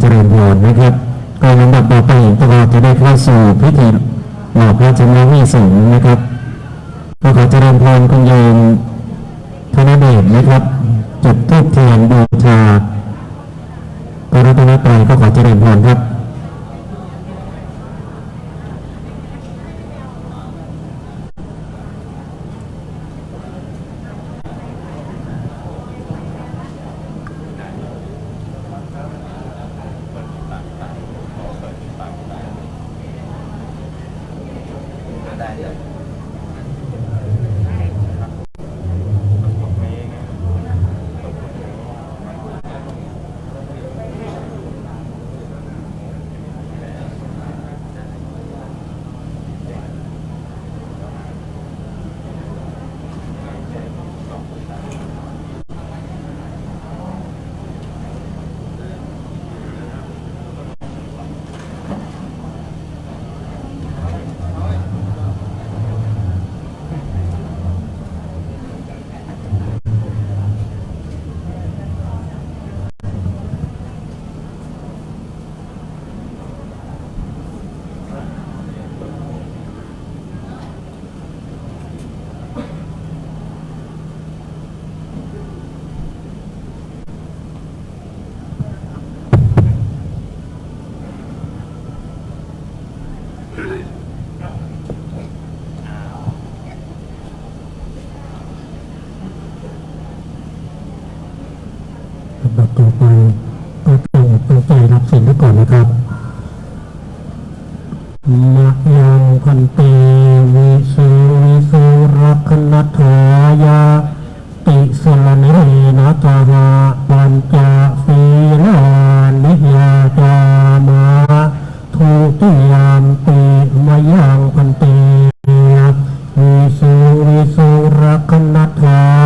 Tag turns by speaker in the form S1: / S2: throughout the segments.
S1: เจริญพรนะครับก็ลำดับต่อไปพวกเราจะได้เข้าสู่พิธีหล่อพระชนมาวิสงนะครับก็ขอเจริญพรคุณโยมธนเดชนะครับ จุดทูบเทียนบูชาพระรัตนตรัยก็ขอเจริญพรครับำดับต่อไปก็ต้องตั้งใจรับสิ่งที่ก่อนนะครับมะยังพันเตวิสุวิสุรักขณทายาติสลเนนะจาหาปัญจสีลานิยาจามะทุติยามปิมะยังพันเตวิสุวิสุรักขณทา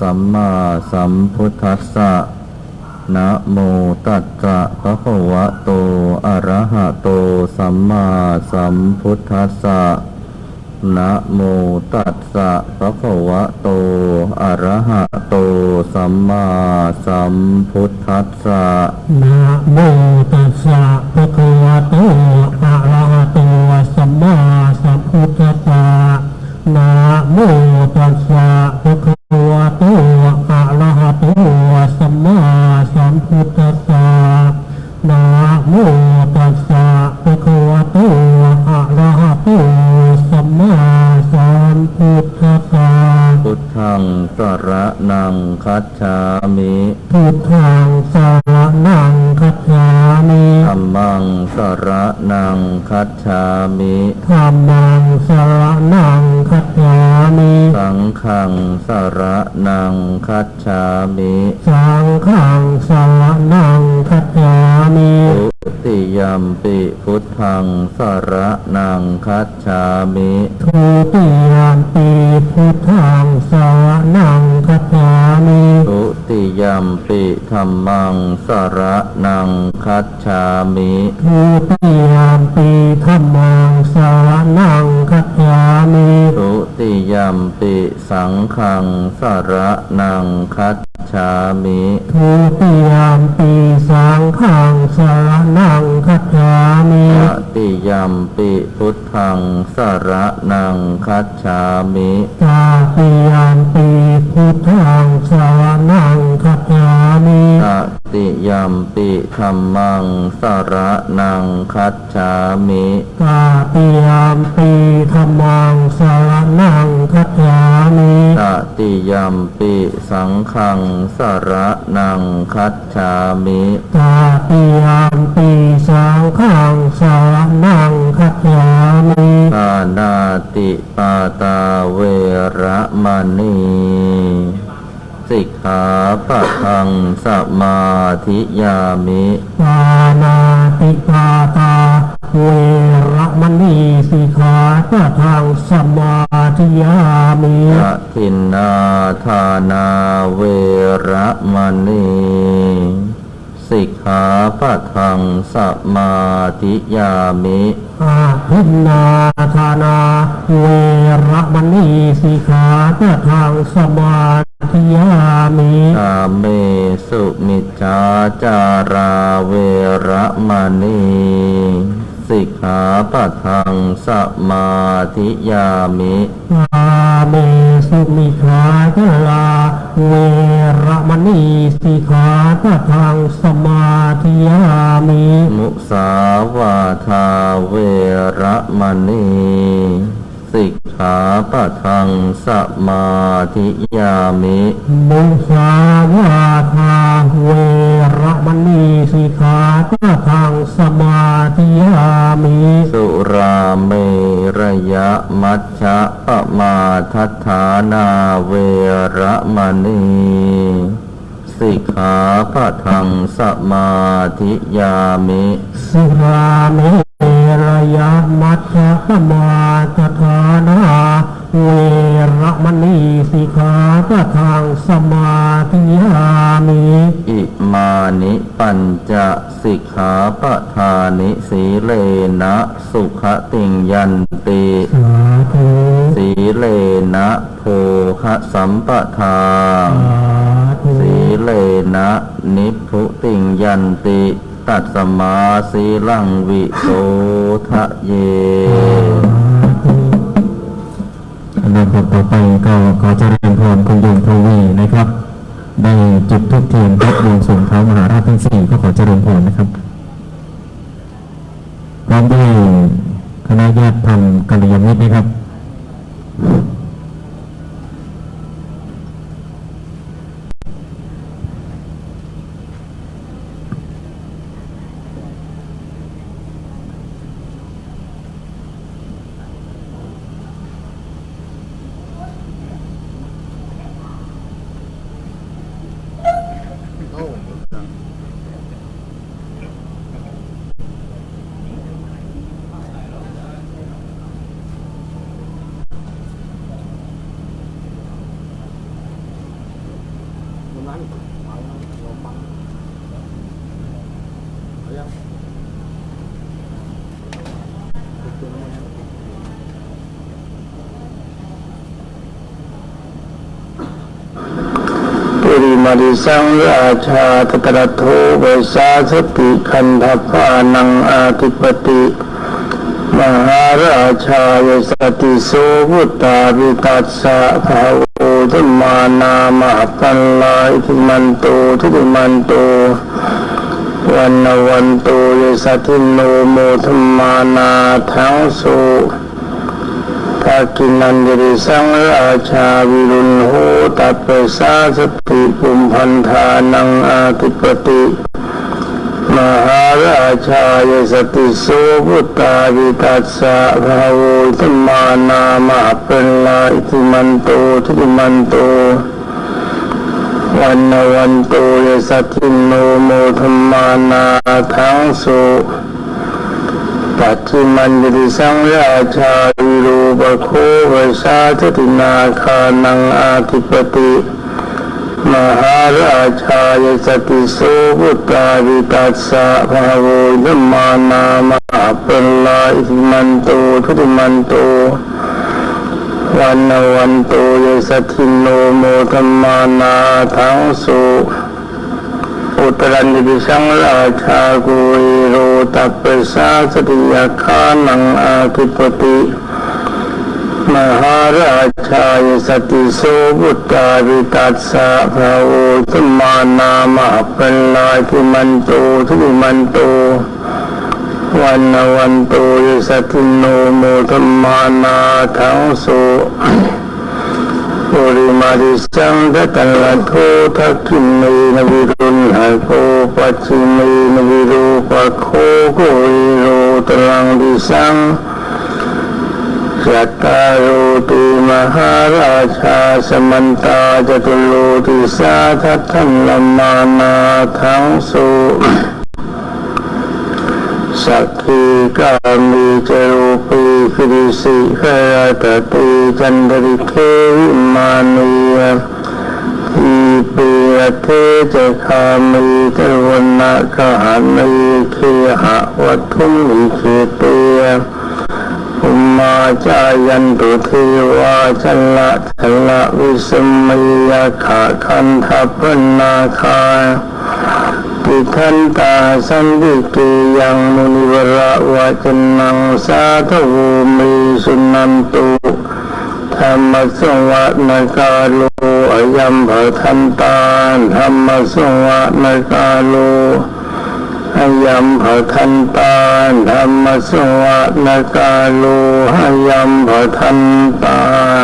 S1: สัมมาสัม
S2: พุทธัสสะนะโมตัสสะภะคะวะโต อะระหะโต สัมมาสัมพุทธัสสะนะโมตัสสะภะคะวะโต อะระหะโต สัมมาสัมพุทธัสสะ
S1: นะโมตัสสะภะคะวะโต อะระหะโต สัมมาสัมพุทธัสสะนะโมตัสสะภะคะ วะโตอะระหะโต
S2: งสระนังคัจฉามิ
S1: พุทธังสารนังคัจฉามิ
S2: ธัมมังสระนังคัจฉามิ
S1: ธรรมังสรนังคัจฉามิ
S2: สังฆังสระนังคัจฉามิ
S1: สังฆังสรนังคัจฉามิ
S2: ทุ ติยัมปิพุทธังสระนังคัจฉามิ
S1: ทุติยามปีพุทธังสรนังคัจฉามิ
S2: ทุติยัมปิธัมมังสระนังคัจฉามิ
S1: ทุติยามปีธรรมังสรนังคัจฉามิ
S2: ทุติยัมปิสังฆังสระนังคัจ ฉามิ
S1: ทุติยามปีสังฆังสรนังคัจฉามิ
S2: ตติยัมปิพุทธังสระนังคัจฉามิ
S1: ตาปิยามปีพุทธังสรนังคัจฉามิ
S2: ตติยั มปิธัมมังสระนังคัจฉามิ
S1: ตาปิยามปีธรรมังสรนังคัจฉามิ
S2: ตติยัมปิสังฆังสระนังคัจฉามิ
S1: ตาปิยามปีสังฆังสรนังคัจฉามิ
S2: ปานาติปาตาเวระมณี สิกขาปะทังสมาธิยามิ
S1: ปานาติปาตาตทางสมาธิยามิ
S2: กทินนาทานาเวระมณีสิกขาปะทังสมาธิยามิ
S1: อาทินนาทานา เวระมณีสิกขาตทางสมา ธิยามิ
S2: กาเมสุมิจฉาจาราเวระมณีสิกขาปะทังสมาธิยามิ
S1: อาเมสุมิขาจลาเวระมณีสิกขาตทางสมาธิยามิ
S2: มุสาวาทาเวระมณี สิกขาปะทังสมาธิยามิ
S1: มุสาวาทาเวระมณีสิกขาตทางสมาธิยามิ
S2: สุราเมระยะมัชฌะปมาทัฏฐานาเวระมณีสิกขาปะทังสมาธิยามิ
S1: สุราเม ระยะมัชฌะปมาจฐานาเวระมณีสิกขาตทางสมาธิยามิ
S2: อิมานิปัญจสิกขาปะทานิสีเลนะสุขติงยันติ
S1: สาธุ
S2: สีเลนะโภคะสัมปทา
S1: สาธุ
S2: สีเลนะนิพพุติงยันติ ตัดสมาสีลังวิโสทะเย
S1: อนดับต่อไปก็ขอเจริญพรคุณโยมทวีนะครับ ได้จุดทุกเทียนพระบวงสรวงเท้ามหาราชทั้งสี่ก็ขอเจริญพรนะครับพร้อมด้วยคณะญาติธรรมกัลยาณมิตรนะครับ
S3: มาริสังราชาตตระโทเวสาสติคันธพานังอาธิปติมหาราชายสติโสพุตตาวิตัสสะภาโวธรรมานามาปันลายทิมันโตทุติมันโตวันวันโตเยสติโนโมธมานาทั้งโส ภากินันเดริสังราชาวิรุณโหตัปเปสาสติปุมพันธานังอาติปติมหาราชายสติโสพุตตาวิตัสสะภาโวธรรมานามาเป็นลาอิติมันโตทิมันโตวันนวันโตเยสัตินโนโมธมานาทั้งสุ ปัจจิมันดิสังราชาวิรูปโคเวสาทตินาคานังอาธิปติมหาราชายสติโสพุตตาวิตัสสะภาโวยมานามาเป็นลาอิมันโตทุติมันโตวันนวันโตยสตินโนโมธรรมานาทั้งสุ อุตรันติสังราชากุยโรตัปเปสาสติยาคานังอาธิปติมหาราชายสติโสบุตาวิตัสสะภาโวสมานามาเป็นลายทิมันโตทุมันโตวันวันโตยสติโนโมธรรมานาทั้งสุ ปุริมาริสังทตัลลโททักขิเมนวิรุณหโกปัจฉิเมนวิรูปโคโกวิโรตรังดิสังจัตตารโรติมหาราชาสมันตาจตุโลติสาทัตถังลมานาทั้งสุสักขีกามีจโรปี คริสิขรตติจันทริเควิมานียทีปียเทเจคามีตรวนาคหานีเคหะวัตุมิเคเตอุมาจายันตุเทวาชละชละวิสมัยยะขาคันทัพนาคา ติทันตาสันติเกยังมุนิวระวะจนังสาธุมีสุนันตุธรรมสวะนกาโลอยัมภทันตาธรรมสวะนกาโลอยัมภทันตาธรรมสวะนกาโลอยัมภทันตา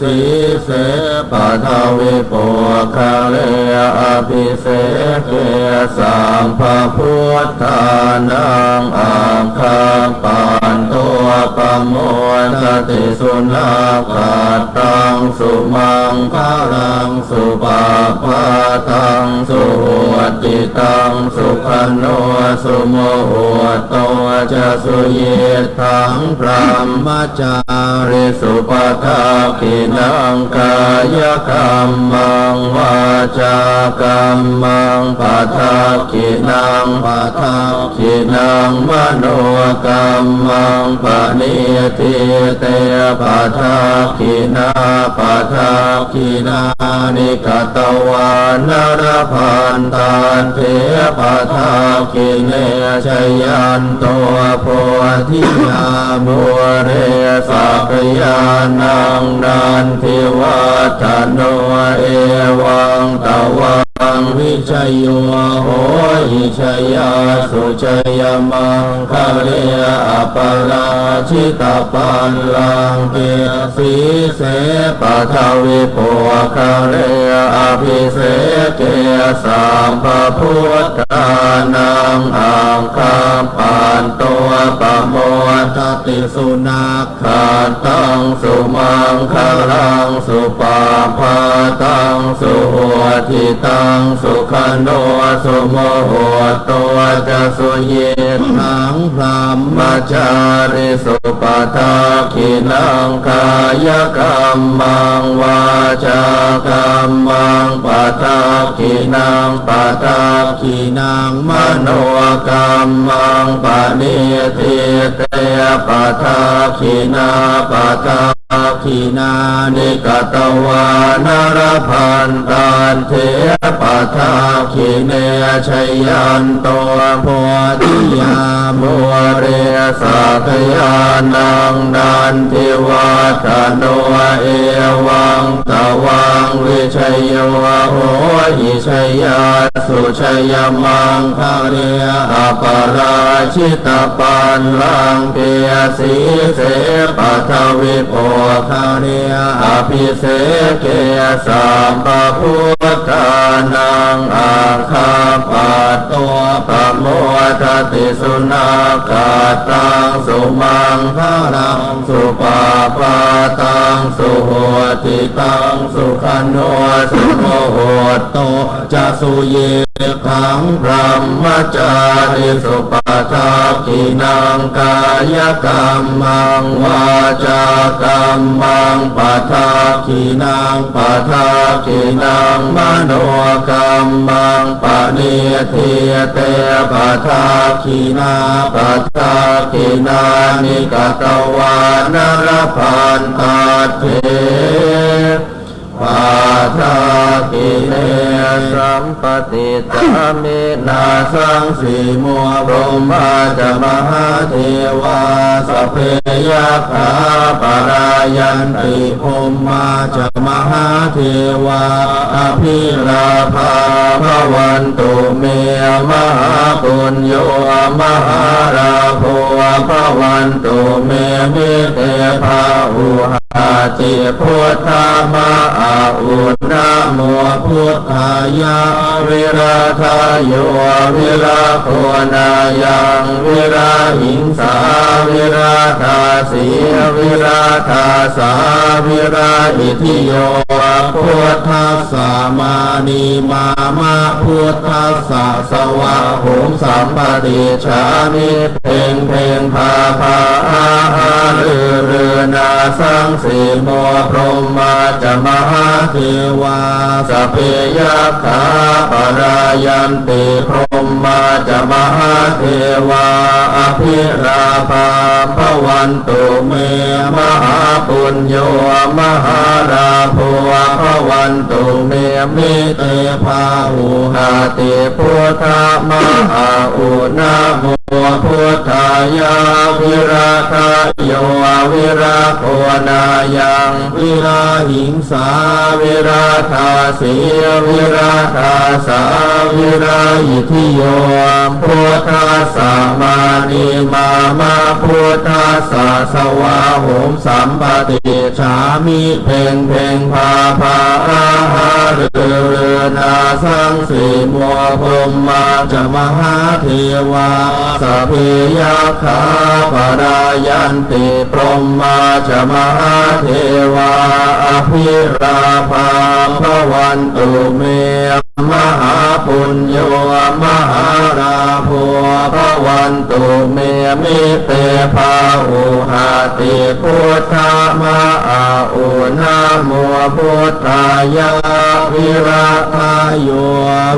S4: สีเสปะทาวิปุคะเรอภิเสเกสัมภพุทธานังอังคาปังปา ปโมทติสุนาขาตังสุมังคารังสุปาปาตังสุวัติตังสุขโนสุโมหตัวจะสุเยทังพรหมจาริสุปทาคินังกายกรรมังวาจากรรมังปัทาคินังปัทาคินังมโนกรรมังปณิทิเตปัทาคินาปัทาคินานิกตวานรพันตานเทปัทาคิเนชยันตัวโพธิยามุเรสักยานังนันทิวัฒโนเอวังตวัังวิชยโยโหหิชยาสุชยมังคะเรอปราชิตาปันลังเกสีเสปะทาวิโปคะเรอภิเสเกสัมภพุทธานังอังคาปันตัวปโมทติสุนักขาตังสุมังคลังสุปาพาตังสุหัวทิตังสุขโนสุโมโหตัวจะสุเยทังพรหมาจาริสุปทาคินังกายกรรมังวาจากรรมังปทาคินังปทาคินังมโนกรรมังปณิทิเตปทาคินาปทา ขีนานิกตวานรพันตันเทปทาขีเนชยันตัวโพธิยามัวเรสักยานังนันทิวัฒโนเอวังตวังวิชัยโวโหหิชัยยาสุชัยมังคาเรียอปราชิตปันลังเปียสีเสปัทวิโภคาเรียอภิเสเกสัมปพุทธานังอาคาปัตตัวปโมทติสุนาคาตังสุมังคารังสุปาปาตังสุโหติตังสุขันโนสุโมโหตโตจะสุเย ขังพรหมจาริสุปทากินังกายกรรมังวาจากรรมังปทากินังปทากินังมโนกรรมังปณิเทเตปทากินาปทากินานิกตวานรพันตาเท ปาทากิเลสัมปติตามินาสังสีมัวพรหมาจะมหาเทวาสเพยาคาปรายันติพรหมาจะมหาเทวาอภิราภาพวันตุเมมหาปุญโยมหาราโภพวันตุเมมิเตภาอุห อาติพุทธามาอาอุณนะโมพุทธายะวิราทายโยวิราโคนายังวิราหิงสาวิราธาสีวิราธาสาวิราอิทิโยพุทธัสสะมานีมามาพุทธัสสะสวะโหมสัมปติชามิเพ่งเพ่งพาพาอาหาลือเรือนาสังสโมพรหมาจะมหาเทวาสเพยาคาปรายันติพรหมาจะมหาเทวาอภิราภาพวันตุเมมหาปุญโยมหาราโภพวันตุเมมิเตภาหุหาติพุทธมาอาอุนาโม พุทธายาวิราทายโยวิราโคนายังวิราหิงสาวิราธาสีวิราธาสาวิราอิทิโยพุทธัสสะมานีมามาพุทธัสสะสวาโหมสัมปติชามิเพ่งเพ่งพาพาอาหาเรือเรนาสังสีมัวพรหมาจะมหาเทวาพเพยาคาปรายันติพรหมาจมหาเทวาอภิราภาพวันตุเม มหาปุญโยมหาราโภพวันตุเมมิเตภาอุหาติพุทธมาอาอุนาโมพุทธายาวิราทายโย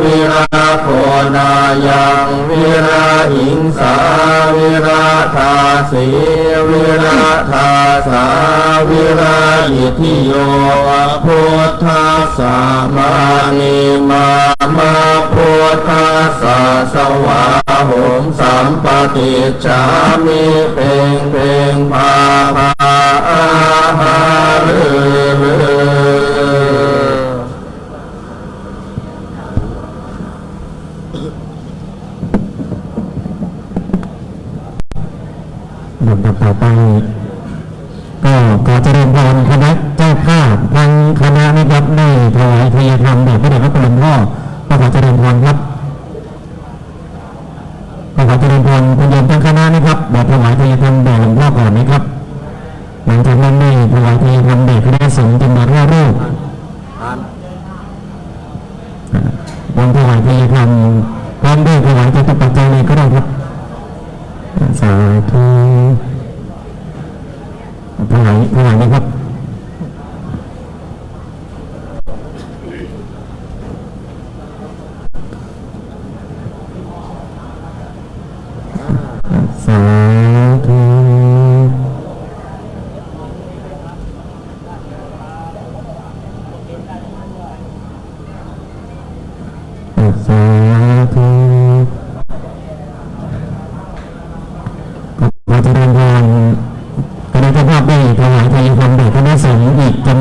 S4: วิราโคนายังวิราหิงสาวิราธาสีวิราธาสาวิราอิทิโยพุทธัสสะมานีมามาพุทธัสสะสวาหมสัมปติชามิเพ่งเพ่งพาพาอาหารือ
S1: ลำดับต่อไป ก็ขอเจริญพรคณะเจ้าภาพทางคณะนะครับได้ถวายทายธรรมแด่พระเดชพระคุณหลวงพ่อก็ขอเจริญพรครับ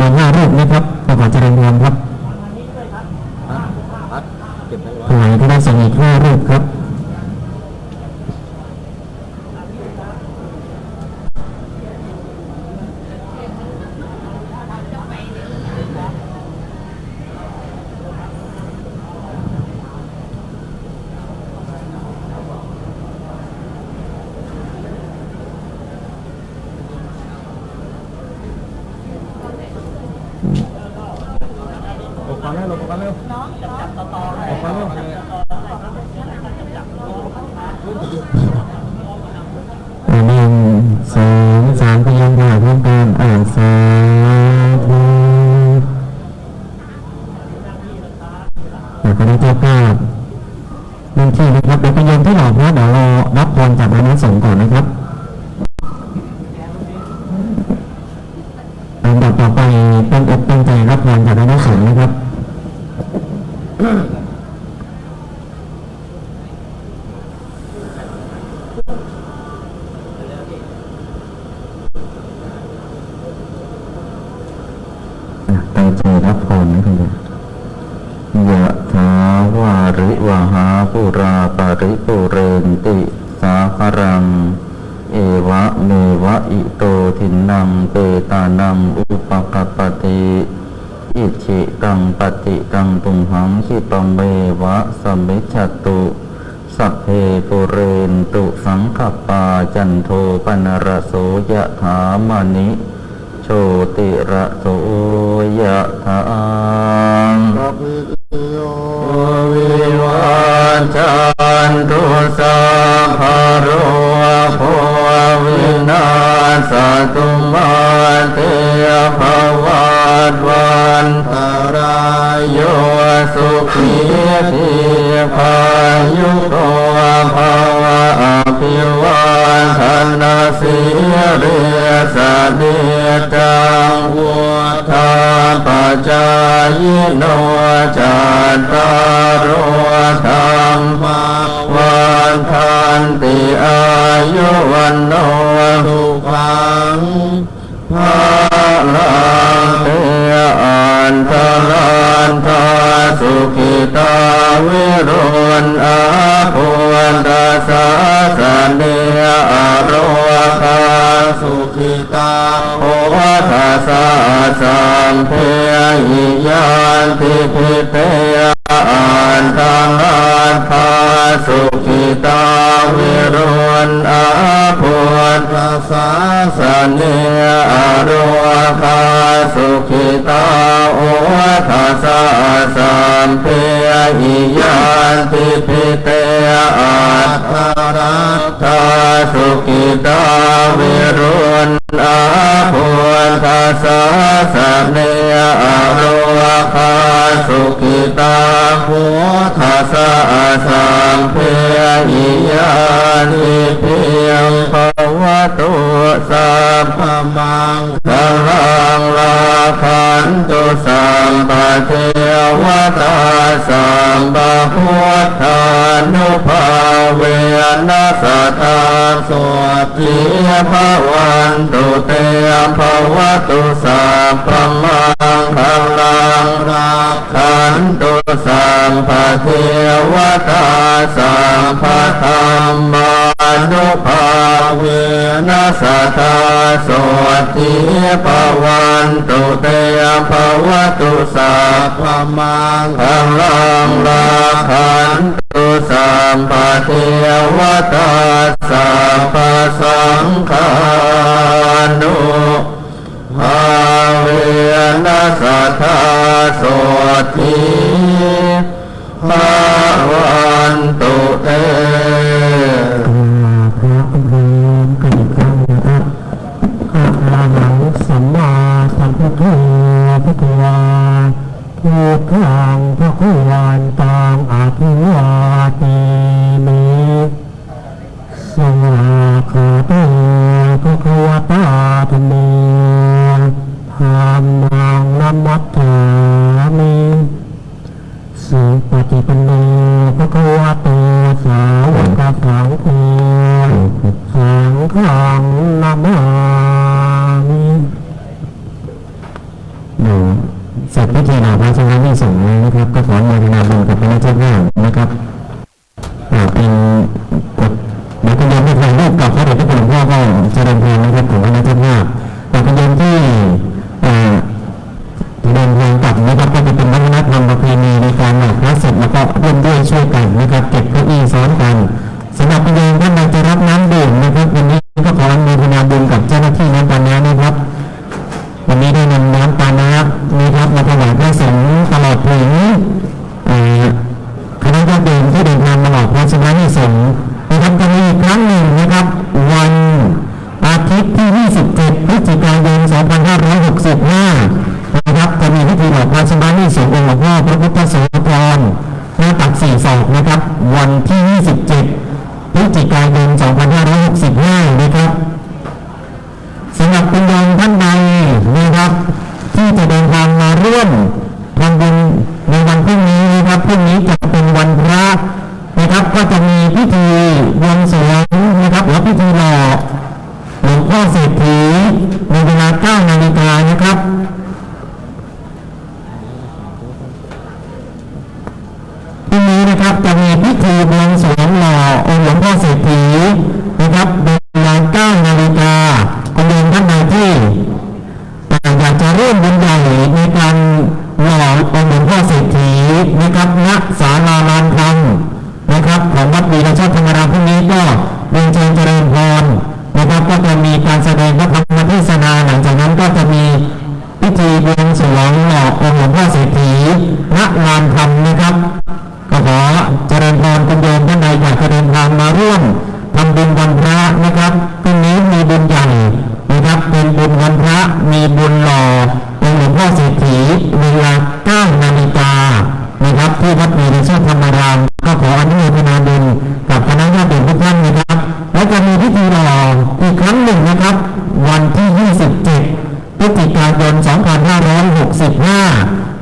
S1: มาณห้ารูปนะครับประกอบเจริญรวมครับ
S4: ผู้หายที่ได้ส่งอีกห้ารูปครับ ก่อนนะครับลำดับต่อไปตั้งอกตั้งใจรับงานจากพระนิสงฆ์นะครับ หังคิปะเมวะสมมิจฉตุ สัพเพปุเรนตุสังขปาจันโทปนรโสยะถามานิโชติระโสยะถา
S2: สัพพิติโย
S4: วิวันจัน ทัสสะสัมเพหิยานติพิเตอันตังอันทาสุขิตาวิรุณอาภวนตาสาสเนอโรคาสุขิตาโอทัสสะสัมเพหิยานติพิเตอัตตารัตถาสุขิตาวิรุณ อาภวันตาสาสเนอโรคาสุขิตาโหทัสสะสัมเพหิยานิเพียงภวตุสัพพมังสรังลาคันตุสัมปเทวตาสัมปพุทธานุภาเวนัสตา สวัสดีภวันตุเตภวตุสัพพมังพลังรักขันตุสัมปะเทวตาสัมปะธรรมา นุภาเวนัสตาสวัสดีภวันตุเตภวตุสัพพมังพลังรักขันตุสัมปเทวตาสัพพสังฆานุภาเวนัสทาโสติภวัน พุทธังพระคุวานตังอาภิวาเตมิสวากขาโตภะคะวตาธัมโมธัมมังนัมมัตถามิสุปฏิปันโนภะคะวะโตสาวกสังโฆสังฆังนามามิ
S5: หนู เสร็จพิธีนาพระชนะที่สงฆ์นะครับ ก็ขออนุโมทนาบุญกับพระเจ้าข้านะครับเป็นกฎเดี๋ยวคุณโยมที่ถ่ายรูปกับพระเดชพระคุณหลวงพ่อก็จะเดินทางนะครับของพระเจ้าข้าแต่คุณโยมที่เดินทางกลับนะครับก็จะเป็นวัฒนธรรมประเพณีในการหลับพระเสร็จแล้วก็ร่วมด้วยช่วยกันนะครับเก็บเก้าอี้ซ้อนกันสำหรับคุณโยมท่านใดจะรับน้ำดื่มนะครับวันนี้ก็ขออนุโมทนาบุญกับเจ้าหน้าที่น้ำปานะนะครับ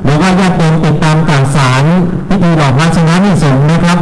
S5: หรือว่าญาติโยมติดตามการสารพิธีหล่อพระชนะนิสงนะครับ